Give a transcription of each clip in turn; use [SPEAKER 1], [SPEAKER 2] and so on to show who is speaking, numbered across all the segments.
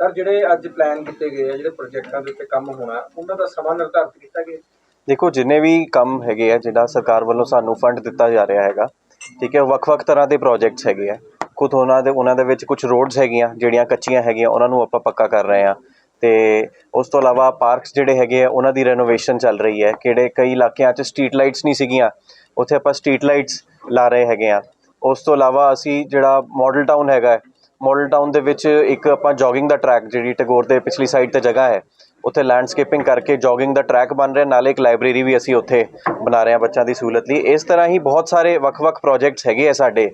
[SPEAKER 1] Sir, ਜਿਹੜੇ ਅੱਜ plan ਕੀਤੇ ਗਏ ਆ, ਜਿਹੜੇ ਪ੍ਰੋਜੈਕਟਾਂ ਦੇ ਉੱਤੇ ਕੰਮ ਹੋਣਾ, ਉਹਨਾਂ ਦਾ ਸਮਾਂ ਨਿਰਧਾਰਿਤ ਕੀਤਾ ਗਿਆ?
[SPEAKER 2] ਦੇਖੋ, ਜਿੰਨੇ ਵੀ ਕੰਮ ਹੈਗੇ ਆ, ਜਿਹੜਾ ਸਰਕਾਰ ਵੱਲੋਂ ਸਾਨੂੰ ਫੰਡ ਦਿੱਤਾ ਜਾ ਰਿਹਾ ਹੈਗਾ, ਠੀਕ ਹੈ ਵੱਖ-ਵੱਖ ਤਰ੍ਹਾਂ ਦੇ ਪ੍ਰੋਜੈਕਟਸ ਹੈਗੇ ਆ। ਖੁਦ ਉਹਨਾਂ ਦੇ ਉਹਨਾਂ ਦੇ ਵਿੱਚ ਕੁਝ ਰੋਡਸ ਹੈਗੀਆਂ, ਜਿਹੜੀਆਂ ਕੱਚੀਆਂ ਹੈਗੀਆਂ, ਉਹਨਾਂ ਨੂੰ ਆਪਾਂ ਪੱਕਾ ਕਰ ਰਹੇ ਆ ਤੇ ਉਸ ਤੋਂ ਇਲਾਵਾ ਪਾਰਕਸ ਜਿਹੜੇ ਹੈਗੇ ਆ, ਉਹਨਾਂ ਦੀ ਰੈਨੋਵੇਸ਼ਨ ਚੱਲ ਰਹੀ ਹੈ। ਕਿਹੜੇ ਕਈ ਇਲਾਕਿਆਂ 'ਚ ਸਟਰੀਟ ਲਾਈਟਸ ਨਹੀਂ ਸੀਗੀਆਂ, ਉੱਥੇ ਆਪਾਂ ਸਟਰੀਟ ਲਾਈਟਸ ਲਾ ਰਹੇ ਹੈਗੇ ਆ। ਉਸ ਤੋਂ ਇਲਾਵਾ ਅਸੀਂ ਜਿਹੜਾ ਮਾਡਲ ਟਾਊਨ ਹੈਗਾ ਮਾਡਲ ਟਾਊਨ ਦੇ ਵਿੱਚ ਇੱਕ ਆਪਾਂ ਜੋਗਿੰਗ ਦਾ ਟਰੈਕ ਜਿਹੜੀ ਟੈਗੋਰ ਦੇ ਪਿਛਲੀ ਸਾਈਡ ਤੇ ਜਗ੍ਹਾ ਹੈ, ਉੱਥੇ ਲੈਂਡਸਕੇਪਿੰਗ ਕਰਕੇ ਜੋਗਿੰਗ ਦਾ ਟਰੈਕ ਬਣ ਰਿਹਾ, ਨਾਲੇ ਇੱਕ ਲਾਇਬ੍ਰੇਰੀ ਵੀ ਅਸੀਂ ਉੱਥੇ ਬਣਾ ਰਹੇ ਹਾਂ ਬੱਚਿਆਂ ਦੀ ਸਹੂਲਤ ਲਈ। ਇਸ ਤਰ੍ਹਾਂ ਹੀ ਬਹੁਤ ਸਾਰੇ ਵੱਖ-ਵੱਖ ਪ੍ਰੋਜੈਕਟਸ ਹੈਗੇ ਆ ਸਾਡੇ,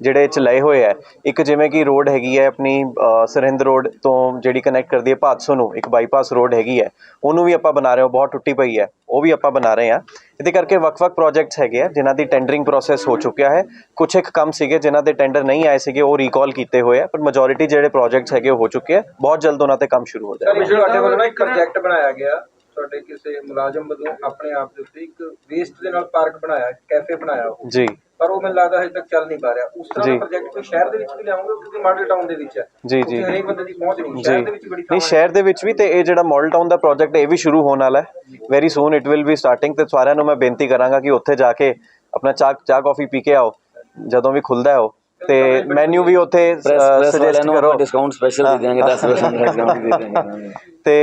[SPEAKER 2] ਜਿਹੜੇ 'ਚ ਲਏ ਹੋਏ ਆ। ਇੱਕ ਜਿਵੇਂ ਕਿ ਰੋਡ ਹੈਗੀ ਹੈ ਆਪਣੀ ਸਰਹਿੰਦ ਰੋਡ ਤੋਂ ਜਿਹੜੀ ਕਨੈਕਟ ਕਰਦੀ ਹੈ ਭਾਦਸੋਂ ਨੂੰ, ਇੱਕ ਬਾਈਪਾਸ ਰੋਡ ਹੈਗੀ ਹੈ। ਉਹਨੂੰ ਵੀ ਆਪਾਂ ਬਣਾ ਰਹੇ ਹਾਂ ਬਹੁਤ ਟੁੱਟੀ ਪਈ ਹੈ, ਉਹ ਵੀ ਆਪਾਂ ਬਣਾ ਰਹੇ ਹਾਂ। ਇਹਦੇ ਕਰਕੇ ਵੱਖ-ਵੱਖ ਪ੍ਰੋਜੈਕਟਸ ਹੈਗੇ ਆ, ਜਿਨ੍ਹਾਂ ਦੀ ਟੈਂਡਰਿੰਗ ਪ੍ਰੋਸੈਸ ਹੋ ਚੁੱਕਿਆ ਹੈ। ਕੁਝ ਇੱਕ ਕੰਮ ਸੀਗੇ ਜਿਨ੍ਹਾਂ ਦੇ ਟੈਂਡਰ ਨਹੀਂ ਆਏ ਸੀਗੇ, ਉਹ ਰੀਕਾਲ ਕੀਤੇ ਹੋਏ ਆ, ਪਰ ਮੈਜੋਰਿਟੀ ਜਿਹੜੇ ਪ੍ਰੋਜੈਕਟਸ ਹੈਗੇ ਹੋ ਚੁੱਕੇ ਆ। ਬਹੁਤ ਜਲਦ ਉਹਨਾਂ ਤੇ ਕੰਮ ਸ਼ੁਰੂ ਹੋ ਜਾਏਗਾ।
[SPEAKER 1] ਸਰ ਤੁਹਾਡੇ ਵੱਲੋਂ ਨਾ ਇੱਕ ਪ੍ਰੋਜੈਕਟ ਬਣਾਇਆ ਗਿਆ। ਤੁਹਾਡੇ ਕਿਸੇ ਮੁਲਾਜ਼ਮ ਵੱਲੋਂ ਆਪਣੇ ਆਪ ਦੇ ਉੱਤੇ ਇੱਕ ਵੇਸਟ ਦੇ ਨਾਲ ਪਾਰਕ ਬਣਾਇਆ ਕੈਫੇ ਬਣਾਇਆ ਉਹ।
[SPEAKER 2] ਜੀ।
[SPEAKER 1] ਪਰ ਉਹ ਮੈਨੂੰ ਲੱਗਦਾ ਹਜੇ ਤੱਕ ਚੱਲ ਨਹੀਂ ਪਾ ਰਿਹਾ। ਉਸ ਤਰ੍ਹਾਂ ਦਾ। ਪ੍ਰੋਜੈਕਟ ਕੋਈ ਸ਼ਹਿਰ ਦੇ ਵਿੱਚ ਵੀ ਲਿਆਉਂਗੇ ਕਿਉਂਕਿ ਮਾਡਲ ਟਾਊਨ ਦੇ ਵਿੱਚ ਹੈ।
[SPEAKER 2] ਜੀ, ਜੀ।
[SPEAKER 1] ਹਰੇਕ ਬੰਦੇ ਦੀ ਪਹੁੰਚ ਨਹੀਂ। ਸ਼ਹਿਰ ਦੇ ਵਿੱਚ ਬੜੀ
[SPEAKER 2] ਨਹੀਂ ਸ਼ਹਿਰ ਦੇ ਵਿੱਚ ਵੀ ਤੇ ਇਹ ਜਿਹੜਾ ਮਾਡਲ ਟਾਊਨ ਦਾ ਪ੍ਰੋਜੈਕਟ ਇਹ ਵੀ ਸ਼ੁਰੂ ਹੋਣ ਵਾਲਾ ਹੈ। Very soon it will be starting ਤੇ ਸਾਰਿਆਂ ਨੂੰ ਮੈਂ ਬੇਨਤੀ ਕਰਾਂਗਾ ਕਿ ਉੱਥੇ ਜਾ ਕੇ ਆਪਣਾ ਚਾਹ ਚਾਹ ਕਾਫੀ ਪੀ ਕੇ ਆਓ। ਜਦੋਂ ਵੀ ਖੁੱਲਦਾ ਹੈ ਉਹ। ਤੇ ਮੈਨੂ ਵੀ ਉੱਥੇ ਸੁਜੈਸਟ ਕਰੋ।
[SPEAKER 3] ਡਿਸਕਾਊਂਟ ਸਪੈਸ਼ਲ ਦੇ ਦਿਆਂਗੇ 10% ਡਿਸਕਾਊਂਟ ਦੇ ਦਿਆਂਗੇ
[SPEAKER 2] ਤੇ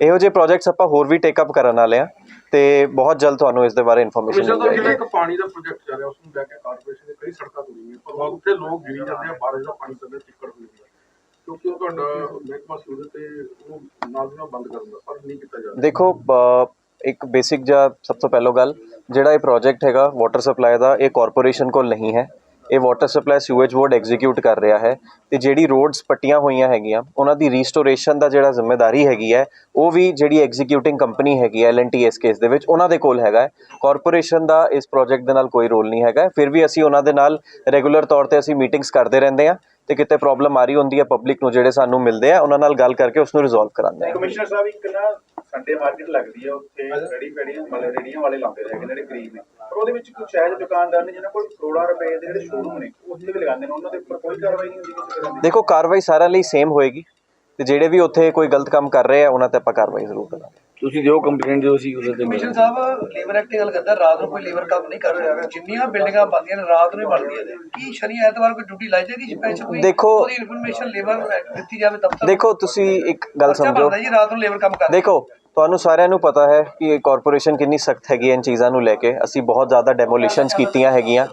[SPEAKER 2] ਇਹੋ ਜਿਹੇ ਪ੍ਰੋਜੈਕਟਸ ਆਪਾਂ ਹੋਰ ਵੀ ਟੇਕ ਅਪ ਕਰਨ ਵਾਲੇ ਆ ਤੇ ਬਹੁਤ ਜਲਦ ਤੁਹਾਨੂੰ ਇਸ ਦੇ ਬਾਰੇ ਇਨਫੋਰਮੇਸ਼ਨ
[SPEAKER 4] ਕਮਿਸ਼ਨ
[SPEAKER 2] ਮਿਲ
[SPEAKER 4] ਤੋਂ ਜਿਵੇਂ ਇੱਕ ਪਾਣੀ ਦਾ ਪ੍ਰੋਜੈਕਟ ਚੱਲ ਰਿਹਾ ਉਸ ਨੂੰ ਲੈ ਕੇ ਕਾਰਪੋਰੇਸ਼ਨ ਦੇ ਕਈ ਸੜਕਾਂ ਤੁਰੀਆਂ ਪਰ ਉੱਥੇ ਲੋਕ ਗਿਰੀ ਜਾਂਦੇ ਆ ਬਾਰਿਸ਼ ਦਾ ਪਾਣੀ ਪੈਂਦਾ ਚਿੱਕੜ ਹੋ ਜਾਂਦਾ ਕਿਉਂਕਿ ਉਹ ਤੁਹਾਡਾ ਮਹਿਕਮਾ ਸੀ ਉਹਦੇ ਤੇ ਉਹਨੂੰ ਨਾਲ ਦੀ ਨਾਲ ਬੰਦ ਕਰਨ ਦਾ ਪਰ ਨਹੀਂ ਕੀਤਾ ਜਾ ਰਿਹਾ।
[SPEAKER 2] ਦੇਖੋ ਇੱਕ ਬੇਸਿਕ ਜਿਹਾ ਸਭ ਤੋਂ ਪਹਿਲਾਂ ਗੱਲ ਜਿਹੜਾ ਇਹ ਪ੍ਰੋਜੈਕਟ ਹੈਗਾ ਵਾਟਰ ਸਪਲਾਈ ਦਾ ਇਹ ਕਾਰਪੋਰੇਸ਼ਨ ਕੋਲ ਨਹੀਂ ਹੈ। ਇਹ water supply sewage board execute ਕਰ ਰਿਹਾ ਹੈ ਤੇ ਜਿਹੜੀ ਰੋਡਸ ਪੱਟੀਆਂ ਹੋਈਆਂ ਹੈਗੀਆਂ ਉਹਨਾਂ ਦੀ ਰੀਸਟੋਰੇਸ਼ਨ ਦਾ ਜਿਹੜਾ ਜ਼ਿੰਮੇਵਾਰੀ ਹੈਗੀ ਹੈ ਉਹ ਵੀ ਜਿਹੜੀ ਐਗਜ਼ੀਕਿਊਟਿੰਗ ਕੰਪਨੀ ਹੈਗੀ ਹੈ ਐਲਐਨਟੀ ਇਸ ਕੇਸ ਦੇ ਵਿੱਚ ਉਹਨਾਂ ਦੇ ਕੋਲ ਹੈਗਾ ਹੈ। ਕਾਰਪੋਰੇਸ਼ਨ ਦਾ ਇਸ ਪ੍ਰੋਜੈਕਟ ਦੇ ਨਾਲ ਕੋਈ ਰੋਲ ਨਹੀਂ ਹੈਗਾ ਫਿਰ ਵੀ ਅਸੀਂ ਉਹਨਾਂ ਦੇ ਨਾਲ ਰੈਗੂਲਰ ਤੌਰ ਤੇ ਅਸੀਂ ਮੀਟਿੰਗਸ ਕਰਦੇ ਰਹਿੰਦੇ ਹਾਂ ਤੇ ਕਿਤੇ ਪ੍ਰੋਬਲਮ ਆ ਰਹੀ ਹੁੰਦੀ ਹੈ ਪਬਲਿਕ ਨੂੰ ਜਿਹੜੇ ਸਾਨੂੰ ਮਿਲਦੇ ਆ ਉਹਨਾਂ ਨਾਲ ਗੱਲ ਕਰਕੇ ਉਸ ਨੂੰ ਰਿਜ਼ੋਲਵ ਕਰਾਉਂਦੇ ਹਾਂ।
[SPEAKER 5] ਕਮਿਸ਼ਨਰ ਸਾਹਿਬ ਇੱਕ ਨਾ ਸੰਡੇ ਮਾਰਕੀਟ ਲੱਗਦੀ ਹੈ ਉੱਥੇ ਰੈਡੀ ਪੈੜੀਆਂ ਵਾਲੇ ਰੇੜੀਆਂ ਵਾਲੇ ਲਾਉਂਦੇ ਨੇ ਜਿਹੜੇ ਗਰੀਬ ਨੇ। ਪਰ ਉਹਦੇ ਵਿੱਚ ਕੁਝ ਸਹਿਜ ਦੁਕਾਨਦਾਰ ਨੇ ਜਿਨ੍ਹਾਂ ਕੋਲ ਕਰੋੜਾਂ ਰੁਪਏ ਦੇ ਜਿਹੜੇ ਸ਼ੋਰੂਮ ਨੇ ਉੱਥੇ ਵੀ ਲਗਾਉਂਦੇ ਨੇ ਉਹਨਾਂ ਦੇ ਉੱਪਰ ਕੋਈ ਕਾਰਵਾਈ ਨਹੀਂ ਹੁੰਦੀ ਕਿਸੇ ਤਰ੍ਹਾਂ ਦੀ।
[SPEAKER 2] ਦੇਖੋ ਕਾਰਵਾਈ ਸਾਰਿਆਂ ਲਈ ਸੇਮ ਹੋਏਗੀ ਤੇ ਜਿਹੜੇ ਵੀ ਉੱਥੇ ਕੋਈ ਗਲਤ ਕੰਮ ਕਰ ਰਹੇ ਆ ਉਹਨਾਂ ਤੇ ਆਪਾਂ ਕਾਰਵਾਈ ਜ਼ਰੂਰ ਕਰਾਂਗੇ।
[SPEAKER 3] ਤੁਸੀਂ ਦਿਓ ਕੰਪਲੇਂਟ ਦਿਓ ਅਸੀਂ ਉਹਦੇ ਤੇ
[SPEAKER 6] ਕਮਿਸ਼ਨ ਸਾਹਿਬ ਲੇਬਰ ਐਕਟ ਦੀ ਗੱਲ ਕਰਦਾ ਰਾਤ ਨੂੰ ਕੋਈ ਲੇਬਰ ਕੰਮ ਨਹੀਂ ਕਰ ਰਿਹਾ ਜਿੰਨੀਆਂ ਬਿਲਡਿੰਗਾਂ ਬਣਦੀਆਂ ਨੇ ਰਾਤ ਨੂੰ ਹੀ ਬਣਦੀਆਂ ਨੇ। ਕੀ ਸ਼ਨੀ ਐਤਵਾਰ ਕੋਈ ਡਿਊਟੀ ਲਾਈ ਜਾਏਗੀ ਸਪੈਸ਼ਲ ਕੋਈ?
[SPEAKER 2] ਦੇਖੋ-
[SPEAKER 6] ਉਹਦੀ ਇਨਫੋਰਮੇਸ਼ਨ ਲੇਬਰ ਦਿੱਤੀ ਜਾਵੇ ਤਬ ਤੱਕ
[SPEAKER 2] ਦੇਖੋ ਤੁਸੀਂ ਇੱਕ ਗੱਲ ਸਮਝੋ।
[SPEAKER 6] ਬਣਦਾ ਜੀ ਰਾਤ ਨੂੰ ਲੇਬਰ ਕੰਮ ਕਰ
[SPEAKER 2] ਦੇਖੋ ਤੁਹਾਨੂੰ ਸਾਰਿਆਂ ਨੂੰ ਪਤਾ ਹੈ ਕਿ ਇਹ ਕਾਰਪੋਰੇਸ਼ਨ ਕਿੰਨੀ ਸਖਤ ਹੈਗੀ ਹੈ ਇਨ ਚੀਜ਼ਾਂ ਨੂੰ ਲੈ ਕੇ। ਅਸੀਂ ਬਹੁਤ ਜ਼ਿਆਦਾ ਡੈਮੋਲੀਸ਼ਨਸ ਕੀਤੀਆਂ ਹੈਗੀਆਂ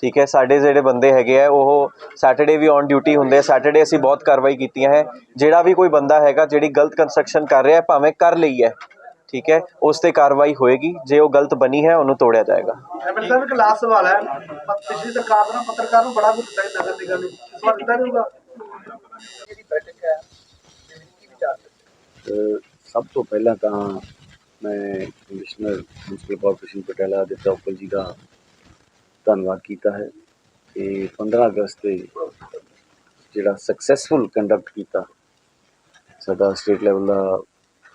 [SPEAKER 2] ਠੀਕ ਹੈ? ਸਾਡੇ ਜਿਹੜੇ ਬੰਦੇ ਹੈਗੇ ਆ ਉਹ ਸੈਟਰਡੇ ਵੀ ਔਨ ਡਿਊਟੀ ਹੁੰਦੇ ਆ। ਸੈਟਰਡੇ ਅਸੀਂ ਬਹੁਤ ਕਾਰਵਾਈ ਕੀਤੀਆਂ ਹੈ। ਜਿਹੜਾ ਵੀ ਕੋਈ ਬੰਦਾ ਹੈਗਾ ਜਿਹੜੀ ਗਲਤ ਕੰਸਟਰਕਸ਼ਨ ਕਰ ਰਿਹਾ ਹੈ ਭਾਵੇਂ ਕਰ ਲਈ ਹੈ ਠੀਕ ਹੈ? ਉਸ ਤੇ ਕਾਰਵਾਈ ਹੋਏਗੀ। ਜੇ ਉਹ ਗਲਤ ਬਣੀ ਹੈ ਉਹਨੂੰ ਤੋੜਿਆ ਜਾਏਗਾ।
[SPEAKER 7] ਐਮਐਲ ਸਾਹਿਬ ਇੱਕ ਲਾਸਟ ਸਵਾਲ ਹੈ। ਪ- ਪਿਛਲੀ ਸਰਕਾਰ ਦਾ ਪੱਤਰਕਾਰ ਨੂੰ ਬੜਾ ਕੁਝ ਦਿੱਤਾ ਹੈ ਨਗਰ ਨਿਗਮ ਨੇ ਇਸ ਵਾਰ ਦਿੱਤਾ ਨਹੀਂ ਹੋਊਗਾ
[SPEAKER 1] ਜਿਹੜੀ ਬੈਠਕ ਹੈ
[SPEAKER 3] ਸਭ ਤੋਂ ਪਹਿਲਾਂ ਤਾਂ ਮੈਂ ਕਮਿਸ਼ਨਰ ਮਿਊਨਿਸਪਲ ਕਾਰਪੋਰੇਸ਼ਨ ਪਟਿਆਲਾ ਦੇ ਉੱਪਲ ਜੀ ਦਾ ਧੰਨਵਾਦ ਕੀਤਾ ਹੈ ਕਿ 15 ਅਗਸਤ ਤੇ ਜਿਹੜਾ ਸਕਸੈਸਫੁਲ ਕੰਡਕਟ ਕੀਤਾ ਸਾਡਾ ਸਟੇਟ ਲੈਵਲ ਦਾ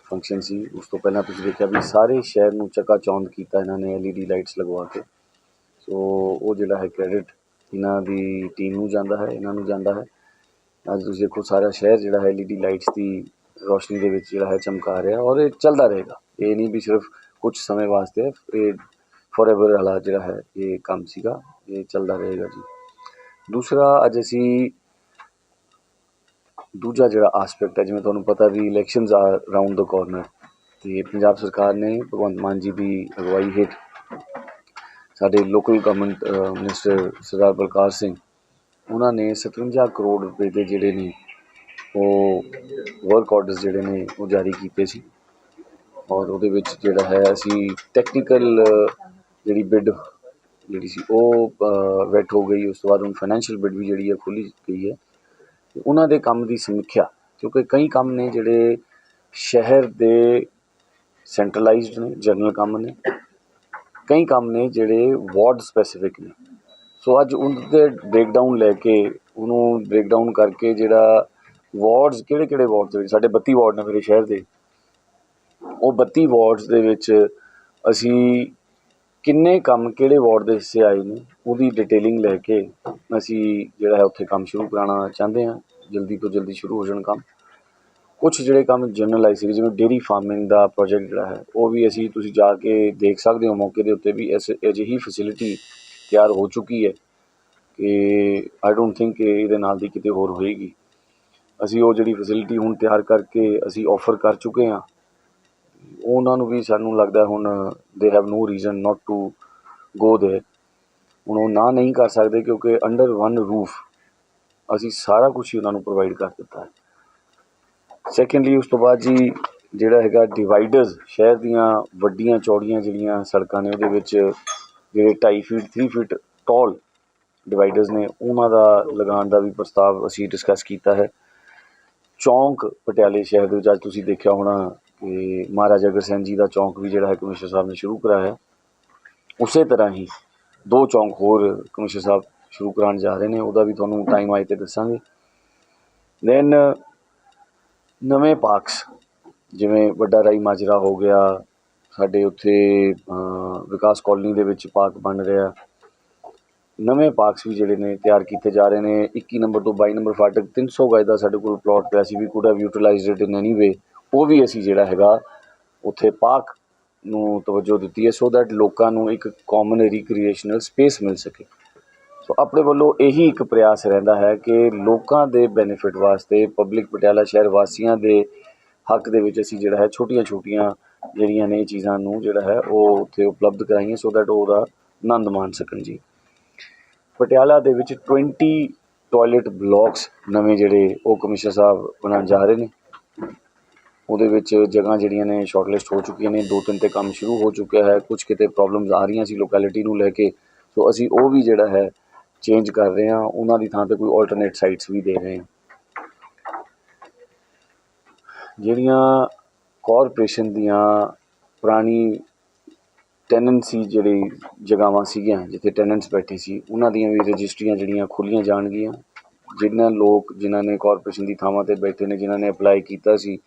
[SPEAKER 3] ਫੰਕਸ਼ਨ ਸੀ, ਉਸ ਤੋਂ ਪਹਿਲਾਂ ਤੁਸੀਂ ਦੇਖਿਆ ਵੀ ਸਾਰੇ ਸ਼ਹਿਰ ਨੂੰ ਚੱਕਾ ਚੌਂਦ ਕੀਤਾ ਇਹਨਾਂ ਨੇ, LED ਲਾਈਟਸ ਲਗਵਾ ਕੇ। ਸੋ ਉਹ ਜਿਹੜਾ ਹੈ ਕ੍ਰੈਡਿਟ ਇਹਨਾਂ ਦੀ ਟੀਮ ਨੂੰ ਜਾਂਦਾ ਹੈ, ਇਹਨਾਂ ਨੂੰ ਜਾਂਦਾ ਹੈ। ਅੱਜ ਤੁਸੀਂ ਦੇਖੋ ਸਾਰਾ ਸ਼ਹਿਰ ਜਿਹੜਾ ਹੈ LED ਲਾਈਟਸ ਦੀ ਰੋਸ਼ਨੀ ਦੇ ਵਿੱਚ ਜਿਹੜਾ ਹੈ ਚਮਕਾ ਰਿਹਾ ਔਰ ਇਹ ਚੱਲਦਾ ਰਹੇਗਾ। ਇਹ ਨਹੀਂ ਵੀ ਸਿਰਫ ਕੁਝ ਸਮੇਂ ਵਾਸਤੇ ਹੈ, ਇਹ ਫੋਰਐਵਰ ਵਾਲਾ ਜਿਹੜਾ ਹੈ ਇਹ ਕੰਮ ਸੀਗਾ ਇਹ ਚੱਲਦਾ ਰਹੇਗਾ ਜੀ। ਦੂਸਰਾ ਅੱਜ ਅਸੀਂ ਦੂਜਾ ਜਿਹੜਾ ਆਸਪੈਕਟ ਹੈ ਜਿਵੇਂ ਤੁਹਾਨੂੰ ਪਤਾ ਵੀ ਇਲੈਕਸ਼ਨਸ ਆ ਰਾਉਂਡ ਦਾ ਕਾਰਨਰ ਤੇ ਪੰਜਾਬ ਸਰਕਾਰ ਨੇ ਭਗਵੰਤ ਮਾਨ ਜੀ ਦੀ ਅਗਵਾਈ ਹੇਠ ਸਾਡੇ local government minister Sardar Balkar Singh ਉਹਨਾਂ ਨੇ 57 ਕਰੋੜ ਰੁਪਏ ਦੇ ਜਿਹੜੇ ਨੇ ਉਹ ਵਰਕ ਆਰਡਰਸ ਜਿਹੜੇ ਨੇ ਉਹ ਜਾਰੀ ਕੀਤੇ ਸੀ। ਔਰ ਉਹਦੇ ਵਿੱਚ ਜਿਹੜਾ ਹੈ, ਅਸੀਂ ਟੈਕਨੀਕਲ ਜਿਹੜੀ ਬਿਡ ਜਿਹੜੀ ਸੀ, ਉਹ ਵੈਟ ਹੋ ਗਈ। ਉਸ ਤੋਂ ਬਾਅਦ ਹੁਣ ਫਾਈਨੈਂਸ਼ੀਅਲ ਬਿਡ ਵੀ ਜਿਹੜੀ ਹੈ ਖੋਲੀ ਗਈ ਹੈ। ਉਹਨਾਂ ਦੇ ਕੰਮ ਦੀ ਸਮੀਖਿਆ, ਕਿਉਂਕਿ ਕਈ ਕੰਮ ਨੇ ਜਿਹੜੇ ਸ਼ਹਿਰ ਦੇ ਸੈਂਟਰਲਾਈਜ਼ਡ ਨੇ ਜਨਰਲ ਕੰਮ ਨੇ। ਕਈ ਕੰਮ ਨੇ ਜਿਹੜੇ ਵਾਰਡ ਸਪੈਸੀਫਿਕ ਨੇ। ਸੋ ਅੱਜ ਉਹਦੇ ਬ੍ਰੇਕਡਾਊਨ ਲੈ ਕੇ, ਉਹਨੂੰ ਬ੍ਰੇਕਡਾਊਨ ਕਰਕੇ ਜਿਹੜਾ ਵਾਰਡਸ ਕਿਹੜੇ ਕਿਹੜੇ ਵਾਰਡਸ ਦੇ ਵਿੱਚ ਸਾਡੇ 32 ਵਾਰਡ ਨੇ ਮੇਰੇ ਸ਼ਹਿਰ ਦੇ। ਉਹ 32 ਵਾਰਡਸ ਦੇ ਵਿੱਚ ਅਸੀਂ ਕਿੰਨੇ ਕੰਮ, ਕਿਹੜੇ ਵਾਰਡ ਦੇ ਹਿੱਸੇ ਆਏ ਨੇ, ਉਹਦੀ ਡਿਟੇਲਿੰਗ ਲੈ ਕੇ ਅਸੀਂ ਜਿਹੜਾ ਹੈ ਉੱਥੇ ਕੰਮ ਸ਼ੁਰੂ ਕਰਾਉਣਾ ਚਾਹੁੰਦੇ ਹਾਂ। ਜਲਦੀ ਤੋਂ ਜਲਦੀ ਸ਼ੁਰੂ ਹੋ ਜਾਣ ਕੰਮ। ਕੁਝ ਜਿਹੜੇ ਕੰਮ ਜਨਰਲਾਈਜ਼ ਸੀ ਜਿਵੇਂ ਡੇਰੀ ਫਾਰਮਿੰਗ ਦਾ ਪ੍ਰੋਜੈਕਟ ਜਿਹੜਾ ਹੈ, ਉਹ ਵੀ ਅਸੀਂ ਤੁਸੀਂ ਜਾ ਕੇ ਦੇਖ ਸਕਦੇ ਹੋ ਮੌਕੇ ਦੇ ਉੱਤੇ ਵੀ ਇਸ ਅਜਿਹੀ ਫੈਸਿਲਿਟੀ ਤਿਆਰ ਹੋ ਚੁੱਕੀ ਹੈ ਕਿ ਆਈ ਡੋਂਟ ਥਿੰਕ ਕਿ ਇਹਦੇ ਨਾਲ ਦੀ ਕਿਤੇ ਹੋਰ ਹੋਏਗੀ। ਅਸੀਂ ਉਹ ਜਿਹੜੀ ਫੈਸਿਲਿਟੀ ਹੁਣ ਤਿਆਰ ਕਰਕੇ ਅਸੀਂ ਔਫਰ ਕਰ ਚੁੱਕੇ ਹਾਂ, ਉਹਨਾਂ ਨੂੰ ਵੀ ਸਾਨੂੰ ਲੱਗਦਾ ਹੁਣ they have no reason not to go ਦੇ ਹੁਣ ਉਹ ਨਾ ਨਹੀਂ ਕਰ ਸਕਦੇ ਕਿਉਂਕਿ ਅੰਡਰ ਵਨ ਰੂਫ ਅਸੀਂ ਸਾਰਾ ਕੁਝ ਹੀ ਉਹਨਾਂ ਨੂੰ ਪ੍ਰੋਵਾਈਡ ਕਰ ਦਿੱਤਾ ਹੈ। ਸੈਕੰਡਲੀ ਉਸ ਤੋਂ ਬਾਅਦ ਜੀ ਜਿਹੜਾ ਹੈਗਾ ਡਿਵਾਈਡਰਸ ਸ਼ਹਿਰ ਦੀਆਂ ਵੱਡੀਆਂ ਚੌੜੀਆਂ ਜਿਹੜੀਆਂ ਸੜਕਾਂ ਨੇ ਉਹਦੇ ਵਿੱਚ ਜਿਹੜੇ 2.5 ਫੀਟ 3 ਫੀਟ ਟਾਲ ਡਿਵਾਈਡਰਸ ਨੇ, ਉਹਨਾਂ ਦਾ ਲਗਾਉਣ ਦਾ ਵੀ ਪ੍ਰਸਤਾਵ ਅਸੀਂ ਡਿਸਕਸ ਕੀਤਾ ਹੈ। ਚੌਂਕ ਪਟਿਆਲੇ ਸ਼ਹਿਰ ਦੇ ਵਿੱਚ ਅੱਜ ਤੁਸੀਂ ਦੇਖਿਆ ਹੋਣਾ ਕਿ ਮਹਾਰਾਜਾ ਅਗਰਸੈਨ ਜੀ ਦਾ ਚੌਂਕ ਵੀ ਜਿਹੜਾ ਹੈ ਕਮਿਸ਼ਨਰ ਸਾਹਿਬ ਨੇ ਸ਼ੁਰੂ ਕਰਾਇਆ ਉਸੇ ਤਰ੍ਹਾਂ ਹੀ ਦੋ ਚੌਂਕ ਹੋਰ ਕਮਿਸ਼ਨਰ ਸਾਹਿਬ ਸ਼ੁਰੂ ਕਰਾਉਣ ਜਾ ਰਹੇ ਨੇ, ਉਹਦਾ ਵੀ ਤੁਹਾਨੂੰ ਟਾਈਮ ਆਏ ਤੇ ਦੱਸਾਂਗੇ। ਦੈਨ ਨਵੇਂ ਪਾਰਕਸ, ਜਿਵੇਂ ਵੱਡਾ ਰਾਈ ਮਾਜਰਾ ਹੋ ਗਿਆ, ਸਾਡੇ ਉੱਥੇ ਵਿਕਾਸ ਕਾਲੋਨੀ ਦੇ ਵਿੱਚ ਪਾਰਕ ਬਣ ਰਿਹਾ। ਨਵੇਂ ਪਾਰਕਸ ਵੀ ਜਿਹੜੇ ਨੇ ਤਿਆਰ ਕੀਤੇ ਜਾ ਰਹੇ ਨੇ। 21 ਨੰਬਰ ਤੋਂ 22 ਨੰਬਰ ਫਾਟਕ 300 ਗਜ ਦਾ ਸਾਡੇ ਕੋਲ ਪਲਾਟ ਪਿਆ ਸੀ we could have utilized it in any way ਉਹ ਵੀ ਅਸੀਂ ਜਿਹੜਾ ਹੈਗਾ ਉੱਥੇ ਪਾਰਕ ਨੂੰ ਤਵੱਜੋ ਦਿੱਤੀ ਹੈ ਸੋ ਦੈਟ ਲੋਕਾਂ ਨੂੰ ਇੱਕ ਕਾਮਨ ਰੀਕ੍ਰੀਏਸ਼ਨਲ ਸਪੇਸ ਮਿਲ ਸਕੇ। ਸੋ ਆਪਣੇ ਵੱਲੋਂ ਇਹੀ ਇੱਕ ਪ੍ਰਯਾਸ ਰਹਿੰਦਾ ਹੈ ਕਿ ਲੋਕਾਂ ਦੇ ਬੈਨੀਫਿਟ ਵਾਸਤੇ ਪਬਲਿਕ ਪਟਿਆਲਾ ਸ਼ਹਿਰ ਵਾਸੀਆਂ ਦੇ ਹੱਕ ਦੇ ਵਿੱਚ ਅਸੀਂ ਜਿਹੜਾ ਹੈ ਛੋਟੀਆਂ-ਛੋਟੀਆਂ ਜਿਹੜੀਆਂ ਨੇ ਇਹ ਚੀਜ਼ਾਂ ਨੂੰ ਜਿਹੜਾ ਹੈ ਉਹ ਉੱਥੇ ਉਪਲਬਧ ਕਰਾਈਏ ਸੋ ਦੈਟ ਉਹਦਾ ਆਨੰਦ ਮਾਣ ਸਕਣ ਜੀ। ਪਟਿਆਲਾ ਦੇ ਵਿੱਚ 20 ਟਾਇਲਟ ਬਲਾਕਸ ਨਵੇਂ ਜਿਹੜੇ ਉਹ ਕਮਿਸ਼ਨਰ ਸਾਹਿਬ ਬਣਾਉਣ ਜਾ ਰਹੇ ਨੇ। ਉਹਦੇ ਵਿੱਚ ਜਗ੍ਹਾ ਜਿਹੜੀਆਂ ਨੇ ਸ਼ਾਰਟਲਿਸਟ ਹੋ ਚੁੱਕੀਆਂ ਨੇ ਦੋ ਤਿੰਨ ਤੇ ਕੰਮ ਸ਼ੁਰੂ ਹੋ ਚੁੱਕਿਆ ਹੈ ਕੁਝ ਕਿਤੇ ਪ੍ਰੋਬਲਮਸ ਆ ਰਹੀਆਂ ਸੀ ਲੋਕੈਲਿਟੀ ਨੂੰ ਲੈ ਕੇ। ਸੋ ਅਸੀਂ ਉਹ ਵੀ ਜਿਹੜਾ ਹੈ ਚੇਂਜ ਕਰ ਰਹੇ ਹਾਂ, ਉਹਨਾਂ ਦੀ ਥਾਂ ਤੇ ਕੋਈ ਆਲਟਰਨੇਟ ਸਾਈਟਸ ਵੀ ਦੇ ਰਹੇ ਹਾਂ। ਜਿਹੜੀਆਂ ਕਾਰਪੋਰੇਸ਼ਨ ਦੀਆਂ ਪੁਰਾਣੀ ਟੈਨੈਂਸੀ ਜਿਹੜੀ ਜਗ੍ਹਾਵਾਂ ਸੀਗੀਆਂ, ਜਿੱਥੇ ਟੈਨੈਂਟਸ ਬੈਠੇ ਸੀ, ਉਹਨਾਂ ਦੀਆਂ ਵੀ ਰਜਿਸਟਰੀਆਂ ਜਿਹੜੀਆਂ ਖੋਲ੍ਹੀਆਂ ਜਾਣਗੀਆਂ ਜਿਹਨਾਂ ਲੋਕ, ਜਿਨ੍ਹਾਂ ਨੇ ਕਾਰਪੋਰੇਸ਼ਨ ਦੀ ਥਾਵਾਂ ਤੇ ਬੈਠੇ ਨੇ, ਜਿਨ੍ਹਾਂ ਨੇ ਅਪਲਾਈ ਕੀਤਾ ਸੀ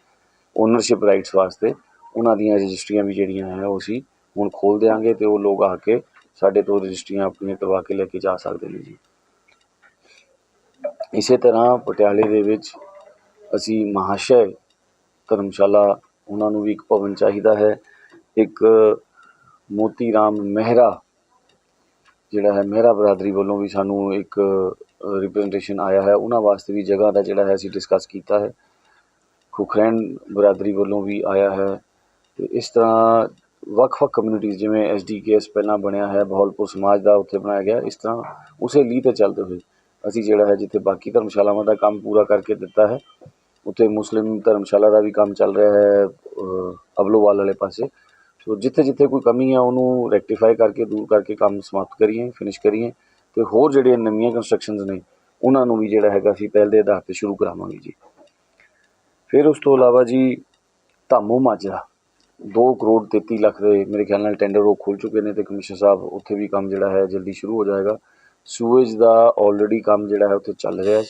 [SPEAKER 3] ਓਨਰਸ਼ਿਪ ਰਾਈਟਸ ਵਾਸਤੇ, ਉਹਨਾਂ ਦੀਆਂ ਰਜਿਸਟਰੀਆਂ ਵੀ ਜਿਹੜੀਆਂ ਹੈ, ਉਹ ਅਸੀਂ ਹੁਣ ਖੋਲ੍ਹ ਦਿਆਂਗੇ ਅਤੇ ਉਹ ਲੋਕ ਆ ਕੇ ਸਾਡੇ ਤੋਂ ਰਜਿਸਟਰੀਆਂ ਆਪਣੀਆਂ ਕਰਵਾ ਕੇ ਲੈ ਕੇ ਜਾ ਸਕਦੇ ਨੇ ਜੀ। ਇਸੇ ਤਰ੍ਹਾਂ ਪਟਿਆਲੇ ਦੇ ਵਿੱਚ ਅਸੀਂ ਮਹਾਸ਼ੈ ਧਰਮਸ਼ਾਲਾ, ਉਹਨਾਂ ਨੂੰ ਵੀ ਇੱਕ ਭਵਨ ਚਾਹੀਦਾ ਹੈ, ਇੱਕ ਮੋਤੀ ਰਾਮ ਮਹਿਰਾ, ਜਿਹੜਾ ਹੈ ਮਹਿਰਾ ਬਰਾਦਰੀ ਵੱਲੋਂ ਵੀ ਸਾਨੂੰ ਇੱਕ ਰਿਪਰੈਜ਼ੈਂਟੇਸ਼ਨ ਆਇਆ ਹੈ। ਉਹਨਾਂ ਵਾਸਤੇ ਵੀ ਜਗ੍ਹਾ ਦਾ ਜਿਹੜਾ ਹੈ ਅਸੀਂ ਡਿਸਕਸ ਕੀਤਾ ਹੈ। ਖੁਖਰੈਣ ਬਰਾਦਰੀ ਵੱਲੋਂ ਵੀ ਆਇਆ ਹੈ। ਤੇ ਇਸ ਤਰ੍ਹਾਂ ਵੱਖ-ਵੱਖ ਕਮਿਊਨਿਟੀਜ਼ ਜਿਵੇਂ ਐਸਡੀਕੇਐਸ ਪਹਿਲਾਂ ਬਣਿਆ ਹੈ ਬਹੌਲਪੁਰ ਸਮਾਜ ਦਾ ਉੱਥੇ ਬਣਾਇਆ ਗਿਆ। ਇਸ ਤਰ੍ਹਾਂ ਉਸੇ ਲੀਹ ਤੇ ਚੱਲਦੇ ਹੋਏ ਅਸੀਂ ਜਿਹੜਾ ਹੈ ਜਿੱਥੇ ਬਾਕੀ ਧਰਮਸ਼ਾਲਾਵਾਂ ਦਾ ਕੰਮ ਪੂਰਾ ਕਰਕੇ ਦਿੱਤਾ ਹੈ, ਉੱਥੇ ਮੁਸਲਿਮ ਧਰਮਸ਼ਾਲਾ ਦਾ ਵੀ ਕੰਮ ਚੱਲ ਰਿਹਾ ਹੈ ਅਬਲੋਵਾਲ ਵਾਲੇ ਪਾਸੇ। ਸੋ ਜਿੱਥੇ ਜਿੱਥੇ ਕੋਈ ਕਮੀ ਆ, ਉਹਨੂੰ ਰੈਕਟੀਫਾਈ ਕਰਕੇ, ਦੂਰ ਕਰਕੇ ਕੰਮ ਸਮਾਪਤ ਕਰੀਏ ਫਿਨਿਸ਼ ਕਰੀਏ ਤੇ ਹੋਰ ਜਿਹੜੀਆਂ ਨਵੀਆਂ ਕੰਸਟਰਕਸ਼ਨਸ ਨੇ, ਉਹਨਾਂ ਨੂੰ ਵੀ ਜਿਹੜਾ ਹੈਗਾ ਅਸੀਂ ਪਹਿਲ ਦੇ ਆਧਾਰ ਤੇ ਸ਼ੁਰੂ ਕਰਾਵਾਂਗੇ ਜੀ। ਫਿਰ ਉਸ ਤੋਂ ਇਲਾਵਾ ਜੀ, ਧਾਮੂ ਮਾਜਰਾ 2 ਕਰੋੜ 33 ਲੱਖ ਦੇ ਮੇਰੇ ਖਿਆਲ ਨਾਲ ਟੈਂਡਰ ਉਹ ਖੁੱਲ ਚੁੱਕੇ ਨੇ ਤੇ ਕਮਿਸ਼ਨਰ ਸਾਹਿਬ ਉੱਥੇ ਵੀ ਕੰਮ ਜਿਹੜਾ ਹੈ ਜਲਦੀ ਸ਼ੁਰੂ ਹੋ ਜਾਏਗਾ। ਸੂਏਜ ਦਾ ਆਲਰੇਡੀ ਕੰਮ ਜਿਹੜਾ ਹੈ ਉੱਥੇ ਚੱਲ ਰਿਹਾ ਹੈ।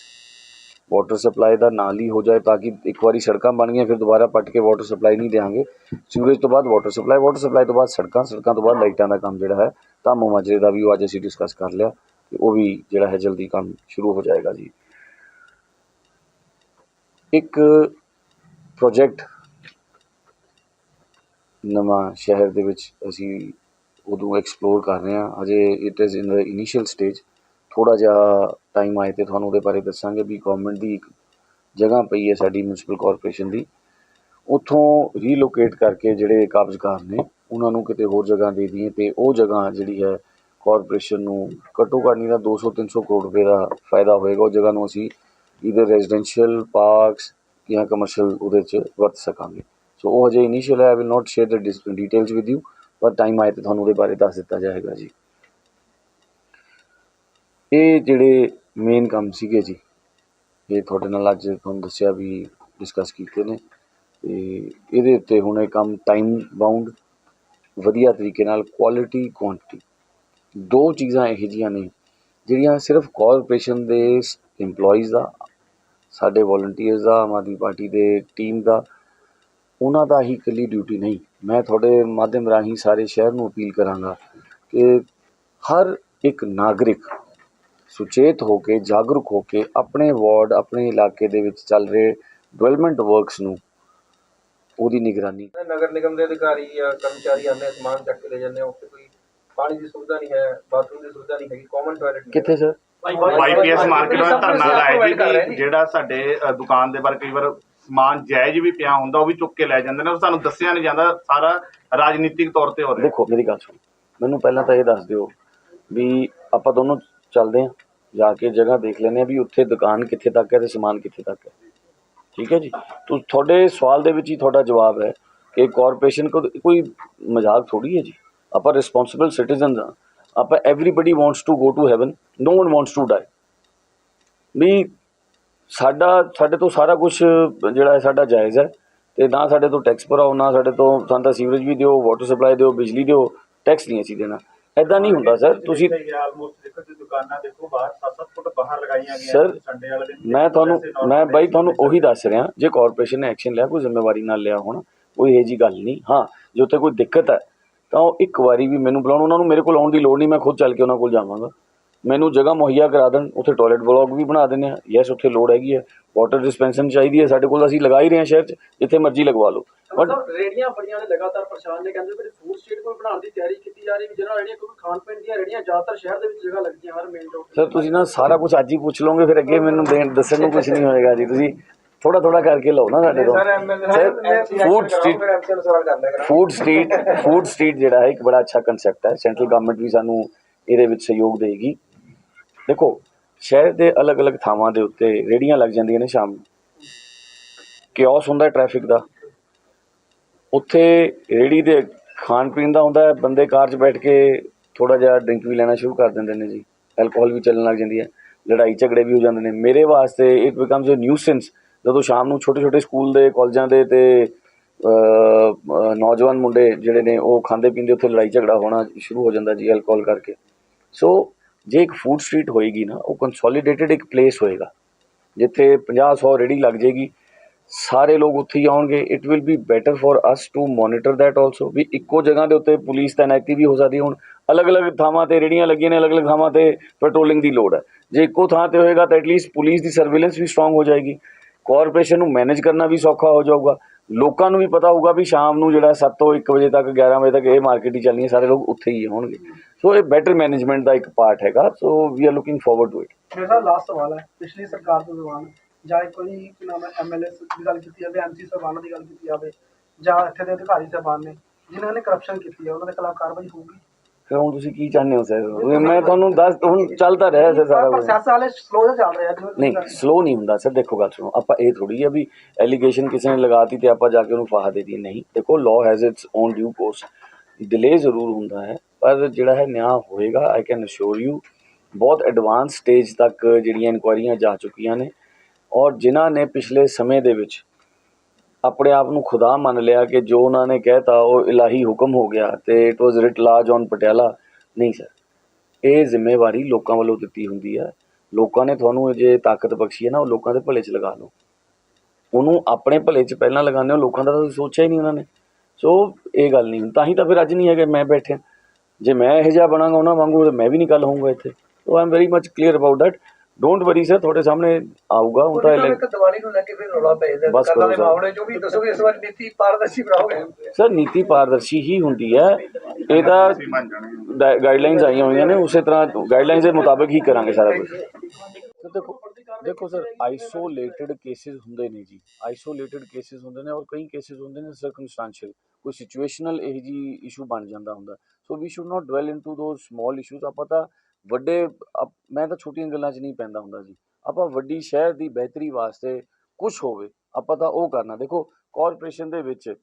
[SPEAKER 3] ਵਾਟਰ ਸਪਲਾਈ ਦਾ ਨਾਲ ਹੀ ਹੋ ਜਾਏ ਤਾਂ ਕਿ ਇੱਕ ਵਾਰੀ ਸੜਕਾਂ ਬਣ ਗਈਆਂ ਫਿਰ ਦੁਬਾਰਾ ਪੱਟ ਕੇ ਵਾਟਰ ਸਪਲਾਈ ਨਹੀਂ ਦੇਵਾਂਗੇ ਸੀਵਰੇਜ ਤੋਂ ਬਾਅਦ ਵਾਟਰ ਸਪਲਾਈ ਵਾਟਰ ਸਪਲਾਈ ਤੋਂ ਬਾਅਦ ਸੜਕਾਂ ਸੜਕਾਂ ਤੋਂ ਬਾਅਦ ਲਾਈਟਾਂ ਦਾ ਕੰਮ ਜਿਹੜਾ ਹੈ ਧਾਮੂ ਮਾਜਰੇ ਦਾ ਵੀ ਉਹ ਅੱਜ ਅਸੀਂ ਡਿਸਕਸ ਕਰ ਲਿਆ ਤੇ ਉਹ ਵੀ ਜਿਹੜਾ ਹੈ ਜਲਦੀ ਕੰਮ ਸ਼ੁਰੂ ਹੋ ਜਾਏਗਾ ਜੀ। ਇੱਕ ਪ੍ਰੋਜੈਕਟ ਨਵਾਂ ਸ਼ਹਿਰ ਦੇ ਵਿੱਚ ਅਸੀਂ ਉਦੋਂ ਐਕਸਪਲੋਰ ਕਰ ਰਹੇ ਹਾਂ। ਅਜੇ it is in the initial stage ਥੋੜਾ ਜਿਹਾ ਟਾਈਮ ਆਏ ਤੇ ਤੁਹਾਨੂੰ ਉਹਦੇ ਬਾਰੇ ਦੱਸਾਂਗੇ ਵੀ ਗਵਰਨਮੈਂਟ ਦੀ ਇੱਕ ਜਗ੍ਹਾ ਪਈ ਹੈ ਸਾਡੀ ਮਿਊਨਿਸਪਲ ਕਾਰਪੋਰੇਸ਼ਨ ਦੀ। ਉੱਥੋਂ ਰੀਲੋਕੇਟ ਕਰਕੇ ਜਿਹੜੇ ਕਾਬਜ਼ਕਾਰ ਨੇ, ਉਹਨਾਂ ਨੂੰ ਕਿਤੇ ਹੋਰ ਜਗ੍ਹਾ ਦੇ ਦਈਏ ਤੇ ਉਹ ਜਗ੍ਹਾ ਜਿਹੜੀ ਹੈ ਕਾਰਪੋਰੇਸ਼ਨ ਨੂੰ ਘੱਟੋ ਘੱਟ ਨਹੀਂ ਤਾਂ 200 300 ਕਰੋੜ ਰੁਪਏ ਦਾ ਫਾਇਦਾ ਹੋਏਗਾ। ਉਹ ਜਗ੍ਹਾ ਨੂੰ ਅਸੀਂ ਇਧਰ ਰੈਜ਼ੀਡੈਂਸ਼ੀਅਲ ਪਾਰਕਸ ਜਾਂ ਕਮਰਸ਼ੀਅਲ ਉਹਦੇ 'ਚ ਵਰਤ ਸਕਾਂਗੇ। ਸੋ ਉਹ ਹਜੇ ਇਨੀਸ਼ੀਅਲ ਹੈ I will not share the details with you ਪਰ ਟਾਈਮ ਆਏ ਤੇ ਤੁਹਾਨੂੰ ਉਹਦੇ ਬਾਰੇ ਦੱਸ ਦਿੱਤਾ ਜਾਏਗਾ ਜੀ। ਇਹ ਜਿਹੜੇ ਮੇਨ ਕੰਮ ਸੀਗੇ ਜੀ, ਇਹ ਤੁਹਾਡੇ ਨਾਲ ਅੱਜ ਤੁਹਾਨੂੰ ਦੱਸਿਆ ਵੀ ਡਿਸਕਸ ਕੀਤੇ ਨੇ, ਤੇ ਇਹਦੇ ਉੱਤੇ ਹੁਣ ਇਹ ਕੰਮ ਟਾਈਮ ਬਾਉਂਡ ਵਧੀਆ ਤਰੀਕੇ ਨਾਲ ਕੁਆਲਿਟੀ ਕੁਆਂਟੀਟੀ ਦੋ ਚੀਜ਼ਾਂ ਇਹੋ ਜਿਹੀਆਂ ਨੇ, ਜਿਹੜੀਆਂ ਸਿਰਫ ਕਾਰਪੋਰੇਸ਼ਨ ਦੇ EMPLOYEES ਦਾ, ਸਾਡੇ ਵੋਲੰਟੀਅਰਸ ਦਾ, ਆਮ ਆਦਮੀ ਪਾਰਟੀ ਦੇ ਟੀਮ ਦਾ, ਉਹਨਾਂ ਦਾ ਹੀ ਇਕੱਲੀ ਡਿਊਟੀ ਨਹੀਂ। ਮੈਂ ਤੁਹਾਡੇ ਮਾਧਿਅਮ ਰਾਹੀਂ ਸਾਰੇ ਸ਼ਹਿਰ ਨੂੰ ਅਪੀਲ ਕਰਾਂਗਾ ਕਿ ਹਰ ਇੱਕ ਨਾਗਰਿਕ ਸੁਚੇਤ ਹੋ ਕੇ ਜਾਗਰੂਕ ਹੋ ਕੇ ਆਪਣੇ ਵਾਰਡ ਆਪਣੇ ਇਲਾਕੇ ਦੇ ਵਿੱਚ ਚੱਲ ਰਹੇ ਡਿਵੈਲਪਮੈਂਟ ਵਰਕਸ ਨੂੰ ਉਹਦੀ ਨਿਗਰਾਨੀ
[SPEAKER 1] ਨਗਰ ਨਿਗਮ ਦੇ ਅਧਿਕਾਰੀ ਜਾਂ ਕਰਮਚਾਰੀ ਆਉਂਦੇ ਸਮਾਨ ਚੱਕ ਕੇ ਲੈ ਜਾਂਦੇ ਆ ਉੱਥੇ ਕੋਈ ਪਾਣੀ ਦੀ ਸੁਵਿਧਾ ਨਹੀਂ ਹੈ ਬਾਥਰੂਮ ਦੀ ਸੁਵਿਧਾ ਨਹੀਂ ਹੈਗੀ ਕਾਮਨ ਟਾਇਲਟ
[SPEAKER 3] ਕਿੱਥੇ ਸਰ
[SPEAKER 8] ਵਾਈਪੀਐਸ ਮਾਰਕੀਟ ਵਿੱਚ ਧਰਨਾ ਲਾਇਆ ਜੀ ਜਿਹੜਾ ਸਾਡੇ ਦੁਕਾਨ ਦੇ ਬਾਹਰ ਕਈ ਵਾਰ ਸਮਾਨ ਜਾਇਜ਼ ਵੀ ਪਿਆ ਹੁੰਦਾ ਉਹ ਵੀ ਚੁੱਕ ਕੇ ਲੈ ਜਾਂਦੇ ਨੇ ਉਹ ਸਾਨੂੰ ਦੱਸਿਆ ਨਹੀਂ ਜਾਂਦਾ ਸਾਰਾ ਰਾਜਨੀਤਿਕ ਤੌਰ ਤੇ ਹੋ ਰਿਹਾ।
[SPEAKER 3] ਦੇਖੋ ਮੇਰੀ ਗੱਲ ਸੁਣੋ। ਮੈਨੂੰ ਪਹਿਲਾਂ ਤਾਂ ਇਹ ਦੱਸ ਦਿਓ ਵੀ ਆਪਾਂ ਦੋਨੋਂ ਚੱਲਦੇ ਹਾਂ ਜਾ ਕੇ ਜਗ੍ਹਾ ਦੇਖ ਲੈਂਦੇ ਹਾਂ ਵੀ ਉੱਥੇ ਦੁਕਾਨ ਕਿੱਥੇ ਤੱਕ ਹੈ ਅਤੇ ਸਮਾਨ ਕਿੱਥੇ ਤੱਕ ਹੈ। ਠੀਕ ਹੈ ਜੀ? ਤੋ ਤੁਹਾਡੇ ਸਵਾਲ ਦੇ ਵਿੱਚ ਹੀ ਤੁਹਾਡਾ ਜਵਾਬ ਹੈ ਕਿ ਕਾਰਪੋਰੇਸ਼ਨ ਕੋ ਕੋਈ ਮਜ਼ਾਕ ਥੋੜ੍ਹੀ ਹੈ ਜੀ? ਆਪਾਂ ਰਿਸਪੌਂਸਿਬਲ ਸਿਟੀਜ਼ਨਸ ਹਾਂ। ਆਪਾਂ everybody wants to go to heaven no one wants to die ਵੀ ਸਾਡਾ, ਸਾਡੇ ਤੋਂ ਸਾਰਾ ਕੁਝ ਜਿਹੜਾ ਹੈ ਸਾਡਾ ਜਾਇਜ਼ ਹੈ ਤੇ ਨਾ ਸਾਡੇ ਤੋਂ ਟੈਕਸ ਭਰਾਓ, ਨਾ ਸਾਡੇ ਤੋਂ ਸਾਨੂੰ ਤਾਂ ਸੀਵਰੇਜ ਵੀ ਦਿਓ ਵਾਟਰ ਸਪਲਾਈ ਦਿਓ, ਬਿਜਲੀ ਦਿਓ ਟੈਕਸ ਨਹੀਂ ਅਸੀਂ ਦੇਣਾ। ਐਦਾਂ ਨਹੀਂ ਹੁੰਦਾ ਸਰ। ਤੁਸੀਂ
[SPEAKER 5] ਆਲਮੋਸਟ ਦੇਖੋ ਜੀ ਦੁਕਾਨਾਂ ਦੇਖੋ ਬਾਹਰ 7-7 ਫੁੱਟ ਬਾਹਰ ਲਗਾਈਆਂ ਗਈਆਂ
[SPEAKER 3] Sir,
[SPEAKER 5] ਸੰਡੇ ਵਾਲੇ ਦਿਨ।
[SPEAKER 3] ਮੈਂ ਤੁਹਾਨੂੰ ਮੈਂ ਬਾਈ ਤੁਹਾਨੂੰ। ਉਹੀ ਦੱਸ ਰਿਹਾ ਜੇ ਕਾਰਪੋਰੇਸ਼ਨ ਨੇ ਐਕਸ਼ਨ ਲਿਆ ਕੋਈ ਜ਼ਿੰਮੇਵਾਰੀ ਨਾਲ ਲਿਆ ਹੋਣਾ ਕੋਈ ਇਹ ਜੀ ਗੱਲ ਨਹੀਂ। ਹਾਂ ਜੇ ਉੱਥੇ ਕੋਈ ਦਿੱਕਤ ਹੈ ਤਾਂ ਉਹ ਇੱਕ ਵਾਰੀ ਵੀ ਮੈਨੂੰ ਬੁਲਾਉਣ ਉਹਨਾਂ ਨੂੰ ਮੇਰੇ ਕੋਲ ਆਉਣ ਦੀ ਲੋੜ ਨਹੀਂ ਮੈਂ ਖੁਦ ਚੱਲ ਕੇ ਉਹਨਾਂ ਕੋਲ ਜਾਵਾਂਗਾ। ਮੈਨੂੰ ਜਗ੍ਹਾ ਮੁਹੱਈਆ ਕਰਾ ਦੇਣ ਉੱਥੇ ਟਾਇਲਟ ਬਲੌਕ ਵੀ ਬਣਾ ਦਿੰਦੇ ਆ ਯੈਸ ਉੱਥੇ ਲੋੜ ਹੈਗੀ ਹੈ। ਵਾਟਰ ਡਿਸਪੈਂਸਰ ਚਾਹੀਦੀ ਹੈ। ਸਾਡੇ ਕੋਲ ਅਸੀਂ ਲਗਾ ਹੀ ਰਹੇ ਹਾਂ ਸ਼ਹਿਰ 'ਚ ਜਿੱਥੇ ਮਰਜ਼ੀ ਲਗਵਾ ਲਓ। ਬਟ
[SPEAKER 7] ਰੇੜੀਆਂ ਬੜੀਆਂ ਨੇ ਲਗਾਤਾਰ ਪਰੇਸ਼ਾਨ ਨੇ। ਕਹਿੰਦੇ ਵੀ ਫੂਡ ਸਟਰੀਟ ਕੋਈ ਬਣਾਉਣ ਦੀ ਤਿਆਰੀ ਕੀਤੀ ਜਾ ਰਹੀ ਵੀ ਜਿਹੜਾ ਰੇੜੀਆਂ ਕਿਉਂਕਿ ਖਾਣ ਪੀਣ ਦੀਆਂ ਰੇੜੀਆਂ ਜ਼ਿਆਦਾਤਰ ਸ਼ਹਿਰ ਦੇ ਵਿੱਚ ਜਗ੍ਹਾ ਲੱਗਦੀਆਂ ਹਰ ਮੇਨ ਰੋਡ
[SPEAKER 3] ਸਰ ਤੁਸੀਂ ਨਾ ਸਾਰਾ ਕੁਝ ਅੱਜ ਹੀ ਪੁੱਛ ਲਓਗੇ ਫਿਰ ਅੱਗੇ ਮੈਨੂੰ ਦੇਣ ਦੱਸਣ ਨੂੰ ਕੁਝ ਨਹੀਂ ਹੋਏਗਾ ਜੀ। ਤੁਸੀਂ ਥੋੜਾ ਥੋੜਾ ਕਰਕੇ ਲਓ ਨਾ ਸਾਡੇ ਤੋਂ।
[SPEAKER 1] Sir MLA
[SPEAKER 3] sir food street food street food street ਜਿਹੜਾ ਹੈ ਇੱਕ ਬੜਾ ਅੱਛਾ ਕਨਸੈਪਟ ਹੈ। ਸੈਂਟਰਲ ਗਵਰਨਮੈਂਟ ਵੀ ਸਾਨੂੰ ਇਹਦੇ ਵਿੱਚ ਸਹਿਯੋਗ ਦੇਗੀ। ਦੇਖੋ, ਸ਼ਹਿਰ ਦੇ ਅਲੱਗ-ਅਲੱਗ ਥਾਵਾਂ ਦੇ ਉੱਤੇ ਰੇੜੀਆਂ ਲੱਗ ਜਾਂਦੀਆਂ ਨੇ ਸ਼ਾਮ ਨੂੰ। ਕਿਓਸ ਹੁੰਦਾ ਟ੍ਰੈਫਿਕ ਦਾ। ਉੱਥੇ ਰੇੜੀ ਦੇ ਖਾਣ ਪੀਣ ਦਾ ਹੁੰਦਾ ਬੰਦੇ ਕਾਰ 'ਚ ਬੈਠ ਕੇ ਥੋੜਾ ਜਿਹਾ ਡਰਿੰਕ ਵੀ ਲੈਣਾ ਸ਼ੁਰੂ ਕਰ ਦਿੰਦੇ ਨੇ ਜੀ। ਐਲਕੋਹਲ ਵੀ ਚੱਲਣ ਲੱਗ ਜਾਂਦੀ ਹੈ, ਲੜਾਈ ਝਗੜੇ ਵੀ ਹੋ ਜਾਂਦੇ ਨੇ। ਮੇਰੇ ਵਾਸਤੇ ਇਟ ਬਿਕਮਸ ਅ ਨਿਊਸੈਂਸ ਜਦੋਂ ਸ਼ਾਮ ਨੂੰ ਛੋਟੇ ਛੋਟੇ ਸਕੂਲ ਦੇ, ਕਾਲਜਾਂ ਦੇ ਤੇ ਨੌਜਵਾਨ ਮੁੰਡੇ ਜਿਹੜੇ ਨੇ ਉਹ ਖਾਂਦੇ ਪੀਂਦੇ ਉੱਥੇ ਲੜਾਈ ਝਗੜਾ ਹੋਣਾ ਸ਼ੁਰੂ ਹੋ ਜਾਂਦਾ ਜੀ ਐਲਕੋਹਲ ਕਰਕੇ। ਸੋ ਜੇ ਇੱਕ ਫੂਡ ਸਟਰੀਟ ਹੋਏਗੀ ਨਾ, ਉਹ ਕੰਸੋਲੀਡੇਟਡ ਇੱਕ ਪਲੇਸ ਹੋਏਗਾ। ਜਿੱਥੇ 50 100 ਰੇੜੀ ਲੱਗ ਜਾਏਗੀ, ਸਾਰੇ ਲੋਕ ਉੱਥੇ ਹੀ ਆਉਣਗੇ। It will be better for us to monitor that also ਵੀ ਇੱਕੋ ਜਗ੍ਹਾ ਦੇ ਉੱਤੇ ਪੁਲਿਸ ਤੈਨਾਤੀ ਵੀ ਹੋ ਸਕਦੀ ਹੁਣ ਅਲੱਗ-ਅਲੱਗ ਥਾਵਾਂ ਤੇ ਰੇੜੀਆਂ ਲੱਗੀਆਂ ਨੇ, ਅਲੱਗ-ਅਲੱਗ ਥਾਵਾਂ ਤੇ ਪੈਟਰੋਲਿੰਗ ਦੀ ਲੋੜ ਹੈ। ਜੇ ਇੱਕੋ ਥਾਂ ਤੇ ਹੋਏਗਾ, ਤਾਂ ਐਟਲੀਸਟ ਪੁਲਿਸ ਦੀ ਸਰਵੇਲੈਂਸ ਵੀ ਸਟਰੋਂਗ ਹੋ ਜਾਏਗੀ। ਕਾਰਪੋਰੇਸ਼ਨ ਨੂੰ ਮੈਨੇਜ ਕਰਨਾ ਵੀ ਸੌਖਾ ਹੋ ਜਾਊਗਾ। ਲੋਕਾਂ ਨੂੰ ਵੀ ਪਤਾ ਹੋਊਗਾ ਵੀ ਸ਼ਾਮ ਨੂੰ ਜਿਹੜਾ 7 ਤੋਂ 1 ਵਜੇ ਤੱਕ 11 ਵਜੇ ਤੱਕ ਇਹ ਮਾਰਕੀਟ ਹੀ ਚੱਲਣੀ ਹੈ, ਸਾਰੇ ਲੋਕ ਉੱਥੇ ਹੀ ਹੋਣਗੇ ਸੋ ਇਹ ਬੈਟਰ ਮੈਨੇਜਮੈਂਟ ਦਾ ਇੱਕ ਪਾਰਟ ਹੈਗਾ so we are looking forward to it
[SPEAKER 7] ਮੇਰਾ ਲਾਸਟ ਸਵਾਲ ਹੈ ਪਿਛਲੀ ਸਰਕਾਰ ਦੇ ਦੌਰਾਨ ਜਾਂ ਕੋਈ ਕੀ ਨਾਮ ਹੈ ਐਮਐਲਏ ਦੀ ਗੱਲ ਕੀਤੀ ਜਾਵੇ ਐਮਸੀ ਸਾਹਿਬਾਨਾਂ ਦੀ ਗੱਲ ਕੀਤੀ ਜਾਵੇ ਜਾਂ ਇੱਥੇ ਦੇ ਅਧਿਕਾਰੀ ਸਾਹਿਬਾਨ ਨੇ ਜਿਨ੍ਹਾਂ ਨੇ ਕਰਪਸ਼ਨ ਕੀਤੀ ਹੈ ਉਹਨਾਂ ਦੇ ਖਿਲਾਫ ਕਾਰਵਾਈ ਹੋਊਗੀ?
[SPEAKER 3] ਫਿਰ ਹੁਣ ਤੁਸੀਂ ਕੀ ਚਾਹੁੰਦੇ ਹੋ ਸਰ? ਮੈਂ ਤੁਹਾਨੂੰ ਦੱਸ ਹੁਣ ਚੱਲਦਾ ਰਿਹਾ ਸਰ ਸਾਰਾ
[SPEAKER 7] ਪ੍ਰੋਸੈਸ ਵਾਲੇ ਸਲੋ ਜਿਹਾ ਚੱਲ ਰਿਹਾ
[SPEAKER 3] ਨਹੀਂ। ਸਲੋ ਨਹੀਂ ਹੁੰਦਾ ਸਰ ਦੇਖੋ ਗੱਲ ਸੁਣੋ ਆਪਾਂ ਇਹ ਥੋੜੀ ਹੈ ਵੀ ਐਲੀਗੇਸ਼ਨ ਕਿਸੇ ਨੇ ਲਗਾਤੀ ਤੇ ਆਪਾਂ ਜਾ ਕੇ ਉਹਨੂੰ ਫਾਹਾ ਦੇ ਦਈਏ ਨਹੀਂ। ਦੇਖੋ law has its own due course delay ਜ਼ਰੂਰ ਹੁੰਦਾ ਹੈ। ਪਰ ਜਿਹੜਾ ਹੈ ਨਿਆਂ ਹੋਏਗਾ ਆਈ ਕੈਨ ਅਸ਼ੋਰ ਯੂ ਬਹੁਤ ਐਡਵਾਂਸ ਸਟੇਜ ਤੱਕ ਜਿਹੜੀਆਂ ਇਨਕੁਆਇਰੀਆਂ ਜਾ ਚੁੱਕੀਆਂ ਨੇ। ਔਰ ਜਿਨ੍ਹਾਂ ਨੇ ਪਿਛਲੇ ਸਮੇਂ ਦੇ ਵਿੱਚ ਆਪਣੇ ਆਪ ਨੂੰ ਖੁਦਾ ਮੰਨ ਲਿਆ ਕਿ ਜੋ ਉਹਨਾਂ ਨੇ ਕਹਿਤਾ, ਉਹ ਇਲਾਹੀ ਹੁਕਮ ਹੋ ਗਿਆ ਤੇ it was writ lodge on Patiala. ਨਹੀਂ ਸਰ ਇਹ ਜ਼ਿੰਮੇਵਾਰੀ ਲੋਕਾਂ ਵੱਲੋਂ ਦਿੱਤੀ ਹੁੰਦੀ ਹੈ ਲੋਕਾਂ ਨੇ ਤੁਹਾਨੂੰ ਜੇ ਤਾਕਤ ਬਖਸ਼ੀ ਹੈ ਨਾ, ਉਹ ਲੋਕਾਂ ਦੇ ਭਲੇ 'ਚ ਲਗਾ ਲਓ। ਉਹਨੂੰ ਆਪਣੇ ਭਲੇ 'ਚ ਪਹਿਲਾਂ ਲਗਾਉਂਦੇ ਹੋ, ਲੋਕਾਂ ਦਾ ਤਾਂ ਸੋਚਿਆ ਹੀ ਨਹੀਂ ਉਹਨਾਂ ਨੇ। ਸੋ ਇਹ ਗੱਲ ਨਹੀਂ, ਤਾਂ ਹੀ ਤਾਂ ਫਿਰ ਅੱਜ ਨਹੀਂ ਹੈਗੇ, ਮੈਂ ਬੈਠਿਆ। ਜੇ ਮੈਂ ਇਹੋ ਜਿਹਾ ਬਣਾਂਗਾ ਉਹਨਾਂ ਵਾਂਗੂ ਤਾਂ ਮੈਂ ਵੀ ਨਹੀਂ ਕੱਲ ਹੋਊਂਗਾ ਇੱਥੇ। So I am very much clear about that don't worry sir ਤੁਹਾਡੇ ਸਾਹਮਣੇ ਆਊਗਾ ਹੁਣ ਤਾਂ
[SPEAKER 6] ਇੱਕ ਦੀਵਾਲੀ ਨੂੰ ਲੈ ਕੇ ਫਿਰ ਰੌਲਾ ਪੈ ਜਾਂਦਾ
[SPEAKER 3] ਬਸ
[SPEAKER 6] ਦੁਕਾਨਾਂ ਦੇ। ਮਾਮਲੇ ਚੋਂ ਵੀ ਦੱਸੋਗੇ ਇਸ ਵਾਰ ਨੀਤੀ ਪਾਰਦਰਸ਼ੀ ਬਣਾਓਗੇ
[SPEAKER 3] ਸਰ ਨੀਤੀ ਪਾਰਦਰਸ਼ੀ ਹੀ ਹੁੰਦੀ ਹੈ। ਇਹ ਤਾਂ ਗਾਈਡਲਾਈਨਸ ਆਈਆਂ ਹੋਈਆਂ ਨੇ ਉਸੇ ਤਰ੍ਹਾਂ ਗਾਈਡਲਾਈਨਸ ਦੇ ਮੁਤਾਬਕ ਹੀ ਕਰਾਂਗੇ ਸਾਰਾ ਕੁਝ ਦੇਖੋ ਸਰ ਆਈਸੋਲੇਟਡ ਕੇਸਿਸ ਹੁੰਦੇ ਨੇ ਜੀ। ਆਈਸੋਲੇਟਡ ਕੇਸਿਸ ਹੁੰਦੇ ਨੇ ਔਰ ਕਈ ਕੇਸਿਸ ਹੁੰਦੇ ਨੇ ਸਰਕਮਸਟੈਂਸ਼ੀਅਲ ਕੋਈ ਸਿਚੁਏਸ਼ਨਲ ਇਹ ਜੀ ਇਸ਼ੂ ਬਣ ਜਾਂਦਾ ਹੁੰਦਾ। So we should not dwell into those small issues ਆਪਾਂ ਤਾਂ ਵੱਡੇ, ਅਪ- ਮੈਂ ਤਾਂ ਛੋਟੀਆਂ ਗੱਲਾਂ 'ਚ ਨਹੀਂ ਪੈਂਦਾ ਹੁੰਦਾ ਜੀ। ਆਪਾਂ ਵੱਡੀ ਸ਼ਹਿਰ ਦੀ ਬਿਹਤਰੀ ਵਾਸਤੇ ਕੁਝ ਹੋਵੇ, ਆਪਾਂ ਤਾਂ ਉਹ ਕਰਨਾ। ਦੇਖੋ ਕਾਰਪੋਰੇਸ਼ਨ ਦੇ ਵਿੱਚ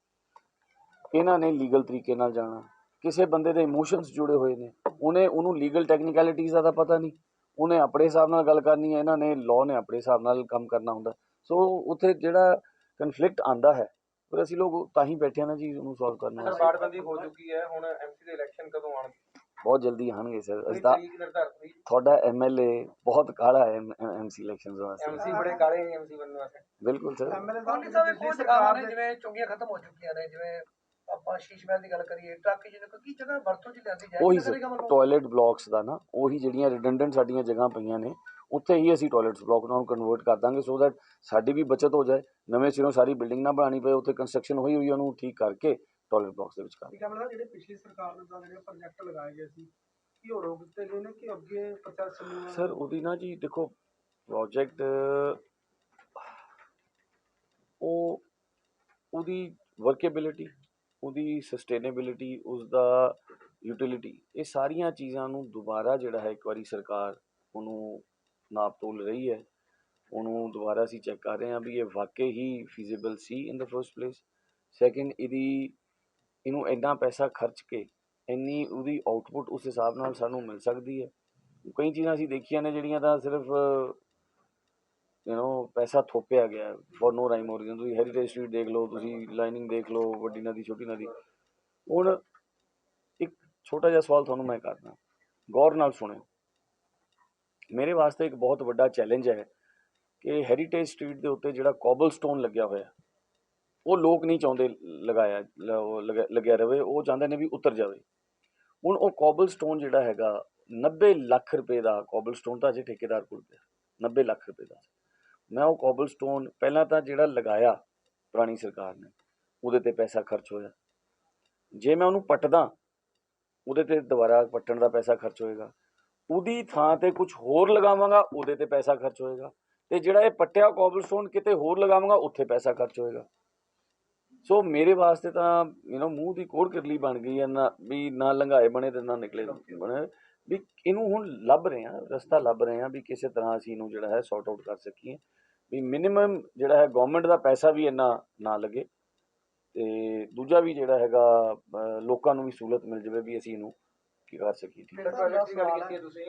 [SPEAKER 3] ਇਹਨਾਂ ਨੇ ਲੀਗਲ ਤਰੀਕੇ ਨਾਲ ਜਾਣਾ। ਕਿਸੇ ਬੰਦੇ ਦੇ ਇਮੋਸ਼ਨਸ ਜੁੜੇ ਹੋਏ ਨੇ। ਉਹਨੇ, ਉਹਨੂੰ ਲੀਗਲ ਟੈਕਨੀਕੈਲਿਟੀਜ਼ ਦਾ ਤਾਂ ਪਤਾ ਨਹੀਂ। ਉਹਨੇ ਆਪਣੇ ਹਿਸਾਬ ਨਾਲ ਗੱਲ ਕਰਨੀ ਹੈ। ਇਹਨਾਂ ਨੇ ਲਾਅ ਨੇ ਆਪਣੇ ਹਿਸਾਬ ਨਾਲ ਕੰਮ ਕਰਨਾ ਹੁੰਦਾ। ਸੋ ਉੱਥੇ ਜਿਹੜਾ ਕਨਫਲਿਕਟ ਆਂਦਾ ਹੈ ਪਰ ਅਸੀਂ ਲੋਕ ਤਾਂ ਹੀ ਬੈਠੇ ਹਾਂ ਨਾ ਜੀ ਉਹਨੂੰ ਸੋਲਵ ਕਰਨ
[SPEAKER 1] ਸਰ
[SPEAKER 3] ਵਾਸਤੇ।
[SPEAKER 1] ਬਾੜਬੰਦੀ ਹੋ ਚੁੱਕੀ ਹੈ ਹੁਣ ਐਮਸੀ ਦੇ ਇਲੈਕਸ਼ਨ ਕਦੋਂ ਆਉਣ
[SPEAKER 3] ਬਹੁਤ ਜਲਦੀ ਆਣਗੇ ਸਰ। ਅਸੀਂ ਤਾਂ ਤੁਹਾਡਾ ਐਮਐਲਏ ਬਹੁਤ ਕਾਲਾ ਹੈ ਐਮਸੀ ਇਲੈਕਸ਼ਨਸ ਵਾਸਤੇ।
[SPEAKER 1] ਐਮਸੀ ਬੜੇ ਕਾਲੇ ਐਮਸੀ ਬਣਨ ਵਾਸਤੇ।
[SPEAKER 3] ਬਿਲਕੁਲ ਸਰ।
[SPEAKER 7] ਐਮਐਲਏ
[SPEAKER 6] ਸਾਹਿਬ ਕੋਈ ਦੁਕਾਨਾਂ ਨੇ ਜਿਵੇਂ ਚੁੰਗੀਆਂ ਖਤਮ ਹੋ ਚੁੱਕੀਆਂ ਨੇ ਜਿਵੇਂ ਆਪਾਂ ਸ਼ੀਸ਼ ਮਹਿਲ ਦੀ ਗੱਲ ਕਰੀਏ ਟਰੱਕ ਜਿਹਨੇ ਕੋਈ ਜਗ੍ਹਾ ਵਰਤੋਂ ਚ ਲਿਆਂਦੀ ਜਾਏ
[SPEAKER 3] ਉਹੀ
[SPEAKER 6] ਨੂੰ-
[SPEAKER 3] ਟਾਇਲਟ ਬਲੌਕਸ ਦਾ ਨਾ ਉਹੀ ਜਿਹੜੀਆਂ ਰਿਡੰਡੈਂਟ ਸਾਡੀਆਂ ਜਗ੍ਹਾ ਪਈਆਂ ਨੇ ਉੱਥੇ ਹੀ ਅਸੀਂ ਟਾਇਲਟਸ ਬਲਾਕ ਨੂੰ ਕਨਵਰਟ ਕਰ ਦਾਂਗੇ ਸੋ ਦੈਟ ਸਾਡੀ ਵੀ ਬਚਤ ਹੋ ਜਾਏ। ਨਵੇਂ ਸਿਰੋਂ ਸਾਰੀ ਬਿਲਡਿੰਗ ਨਾ ਬਣਾਉਣੀ ਪਏ ਉੱਥੇ ਕੰਸਟਰਕਸ਼ਨ ਹੋਈ ਹੋਈ ਉਹਨੂੰ ਠੀਕ ਕਰਕੇ ਟਾਇਲਟ ਬਲਾਕਸ ਦੇ ਵਿੱਚ ਕਰ
[SPEAKER 7] ਠੀਕ ਹੈ ਮਤਲਬ ਜਿਹੜੇ ਪਿਛਲੀ ਸਰਕਾਰ ਦੁਆਰਾ ਜਿਹੜੇ ਪ੍ਰੋਜੈਕਟ ਲਗਾਏ ਗਏ ਸੀ ਕੀ ਉਹ ਰੋਕ ਦਿੱਤੇ ਗਏ ਨੇ ਕਿ ਅੱਗੇ ਪ੍ਰੋਸੈਸ ਚੱਲੂਗਾ
[SPEAKER 3] ਸਰ ਉਹਦੀ ਨਾ ਜੀ ਦੇਖੋ ਪ੍ਰੋਜੈਕਟ ਉਹ ਉਹਦੀ ਵਰਕੇਬਿਲਿਟੀ ਉਹਦੀ ਸਸਟੇਨੇਬਿਲਿਟੀ ਉਸ ਦਾ ਯੂਟਿਲਿਟੀ ਇਹ ਸਾਰੀਆਂ ਚੀਜ਼ਾਂ ਨੂੰ ਦੁਬਾਰਾ ਜਿਹੜਾ ਹੈ ਇੱਕ ਵਾਰੀ ਸਰਕਾਰ ਉਹਨੂੰ ਨਾਪ ਤੋਲ ਰਹੀ ਹੈ। ਉਹਨੂੰ ਦੁਬਾਰਾ ਅਸੀਂ ਚੈੱਕ ਕਰ ਰਹੇ ਹਾਂ ਵੀ ਇਹ ਵਾਕਈ ਹੀ feasible C in the first place second ਇਹਦੀ, ਇਹਨੂੰ ਇੰਨਾ ਪੈਸਾ ਖਰਚ ਕੇ ਇੰਨੀ ਉਹਦੀ ਆਊਟਪੁੱਟ ਉਸ ਹਿਸਾਬ ਨਾਲ ਸਾਨੂੰ ਮਿਲ ਸਕਦੀ ਹੈ। ਕਈ ਚੀਜ਼ਾਂ ਅਸੀਂ ਦੇਖੀਆਂ ਨੇ ਜਿਹੜੀਆਂ ਤਾਂ ਸਿਰਫ ਯੂ نو ਪੈਸਾ ਥੋਪਿਆ ਗਿਆ ਫॉर ਨੋ ਰਾਈਮ origin ਤੁਸੀਂ ਹੈਰੀਟੇਜ ਸਟਰੀਟ ਦੇਖ ਲਓ, ਤੁਸੀਂ ਲਾਈਨਿੰਗ ਦੇਖ ਲਓ, ਵੱਡੀ ਨਦੀ, ਛੋਟੀ ਨਦੀ। ਹੁਣ ਇੱਕ ਛੋਟਾ ਜਿਹਾ ਸਵਾਲ ਤੁਹਾਨੂੰ ਮੈਂ ਕਰਦਾ। ਗੌਰ ਨਾਲ ਸੁਣਿਓ। ਮੇਰੇ ਵਾਸਤੇ ਇੱਕ ਬਹੁਤ ਵੱਡਾ ਚੈਲੰਜ ਹੈ ਕਿ ਹੈਰੀਟੇਜ ਸਟਰੀਟ ਦੇ ਉੱਤੇ ਜਿਹੜਾ ਕੋਬਲਸਟੋਨ ਲੱਗਿਆ ਹੋਇਆ ਉਹ ਲੋਕ ਨਹੀਂ ਚਾਹੁੰਦੇ ਲਗਾਇਆ, ਲ- ਉਹ ਲਗਾ- ਲੱਗਿਆ ਰਵੇ, ਉਹ ਚਾਹੁੰਦੇ ਨੇ ਵੀ ਉਤਰ ਜਾਵੇ। ਹੁਣ ਉਹ ਕੋਬਲਸਟੋਨ ਜਿਹੜਾ ਹੈਗਾ 90 ਲੱਖ ਰੁਪਏ ਦਾ ਕੋਬਲਸਟੋਨ ਤਾਂ ਅਜੇ ਠੇਕੇਦਾਰ ਕੋਲ ਪਿਆ 90 ਲੱਖ ਰੁਪਏ ਦਾ। ਮੈਂ ਉਹ ਕੋਬਲਸਟੋਨ ਪਹਿਲਾਂ ਤਾਂ ਜਿਹੜਾ ਲਗਾਇਆ ਪੁਰਾਣੀ ਸਰਕਾਰ ਨੇ, ਉਹਦੇ ਤੇ ਪੈਸਾ ਖਰਚ ਹੋਇਆ। ਜੇ ਮੈਂ ਉਹਨੂੰ ਪੱਟਦਾ, ਉਹਦੇ ਤੇ ਦੁਬਾਰਾ ਪੱਟਣ ਦਾ ਪੈਸਾ ਖਰਚ ਹੋਏਗਾ। ਉਹਦੀ ਥਾਂ ਤੇ ਕੁਝ ਹੋਰ ਲਗਾਵਾਂਗਾ, ਉਹਦੇ ਤੇ ਪੈਸਾ ਖਰਚ ਹੋਏਗਾ। ਤੇ ਜਿਹੜਾ ਇਹ ਪੱਟਿਆ ਕੋਬਲਸਟੋਨ ਕਿਤੇ ਹੋਰ ਲਗਾਵਾਂਗਾ, ਉੱਥੇ ਪੈਸਾ ਖਰਚ ਹੋਏਗਾ। ਸੋ ਮੇਰੇ ਵਾਸਤੇ ਤਾਂ ਯੂ نو ਮੂੰਹ ਦੀ ਕੋੜ ਕਰਲੀ ਬਣ ਗਈ ਹੈ, ਨਾ ਵੀ ਨਾ ਲੰਘਾਏ ਬਣੇ ਤੇ ਨਾ ਨਿਕਲੇ ਬਣੇ। ਵੀ ਇਹਨੂੰ ਹੁਣ ਲੱਭ ਰਹੇ ਆ ਰਸਤਾ ਲੱਭ ਰਹੇ ਆ ਵੀ ਕਿਸੇ ਤਰ੍ਹਾਂ ਅਸੀਂ ਇਹਨੂੰ ਜਿਹੜਾ ਹੈ ਸੌਰਟ ਆਊਟ ਕਰ ਸਕੀਏ। ਵੀ ਮਿਨੀਮਮ ਜਿਹੜਾ ਹੈ ਗਵਰਨਮੈਂਟ ਦਾ ਪੈਸਾ ਵੀ ਇੰਨਾ ਨਾ ਲੱਗੇ। ਤੇ ਦੂਜਾ ਵੀ ਜਿਹੜਾ ਹੈਗਾ ਲੋਕਾਂ ਨੂੰ ਵੀ ਸਹੂਲਤ ਮਿਲ ਜਾਵੇ ਵੀ ਅਸੀਂ ਇਹਨੂੰ ਕੀ ਕਰ ਸਕੀਏ ਠੀਕ ਹੈ
[SPEAKER 1] ਟਾਇਲਟ ਦੀ ਗੱਲ ਕੀਤੀ ਹੈ ਤੁਸੀਂ?